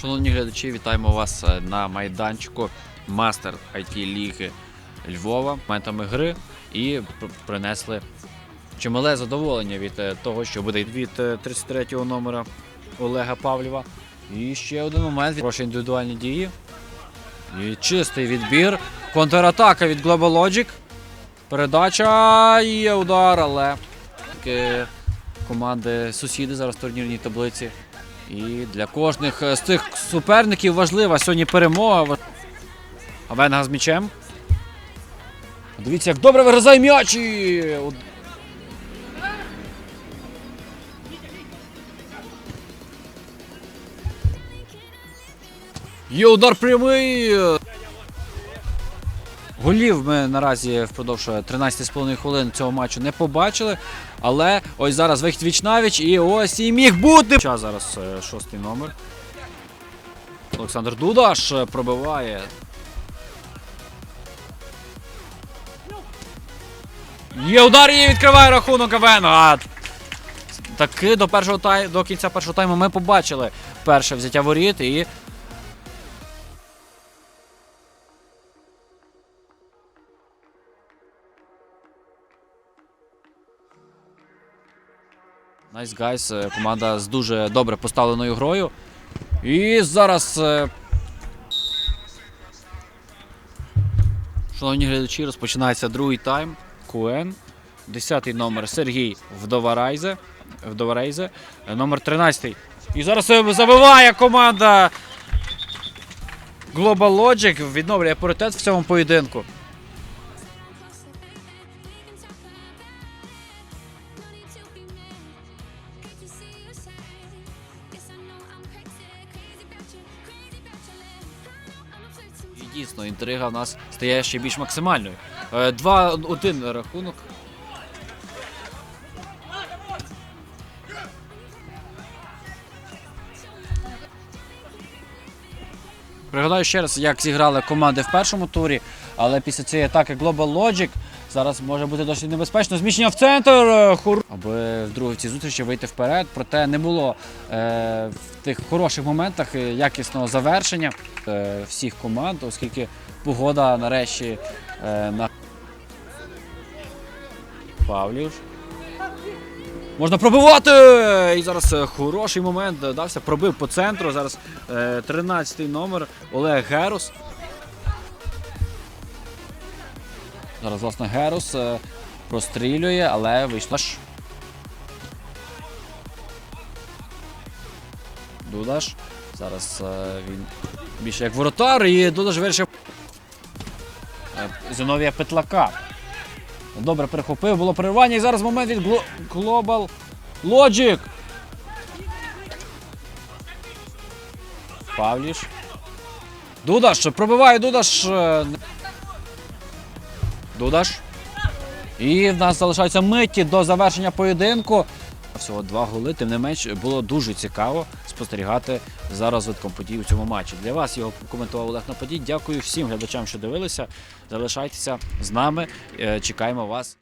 Шановні глядачі, вітаємо вас е, на майданчику Мастер IT Ліги Львова моментами гри і принесли чимале задоволення від е, того, що буде від е, 33-го номера Олега Павлєва. І ще один момент хороші індивідуальні дії. І чистий відбір. Контратака від Global Logic. Передача є удар, але таки команди сусіди зараз в турнірній таблиці. І для кожних з цих суперників важлива сьогодні перемога. Авенга з м'ячем. Дивіться, як добре вигризає м'яч. Є удар прямий. Голів ми наразі впродовж 13,5 хвилин цього матчу не побачили. Але ось зараз вихід віч навіч і ось і міг бути. Час зараз е, шостий номер. Олександр Дудаш е, пробиває. Є удар і відкриває рахунок Авено. А таки до першого тай... до кінця першого тайму ми побачили перше взяття воріт і. Nice Guys, е, команда з дуже добре поставленою грою. І зараз. е, Шановні глядачі, розпочинається другий тайм. Куен. Десятий номер Сергій Вдоварайзе. Вдоварейзе. Е, Номер 13. І зараз забиває команда Global Logic. Відновлює паритет в цьому поєдинку. Дійсно, інтрига в нас стає ще більш максимальною. Е, 2-1 рахунок. Пригадаю ще раз, як зіграли команди в першому турі, але після цієї атаки Global Logic зараз може бути досить небезпечно. Зміщення в центр. е, Хур... Аби в другій цій зустрічі вийти вперед. Проте не було е, в тих хороших моментах е, якісного завершення е, всіх команд, оскільки погода нарешті е, на Павлів. Можна пробивати! І зараз е, хороший момент е, дався. Пробив по центру. Зараз е, 13-й номер Олег Герус. Зараз, власне, Герус е, прострілює, але вийшла ж. Дудаш. Зараз е, він більше як воротар і Дудаш вирішив е, Зиновія Петлака. Добре перехопив, було перервання і зараз момент від Glo- Global Logic. Павліш. Дудаш, пробиває Дудаш. е, Дудаш. І в нас залишаються миті до завершення поєдинку. Всього два голи, тим не менш, було дуже цікаво спостерігати за розвитком подій у цьому матчі. Для вас його коментував Олег Нападій. Дякую всім глядачам, що дивилися. Залишайтеся з нами. Е, Чекаємо вас.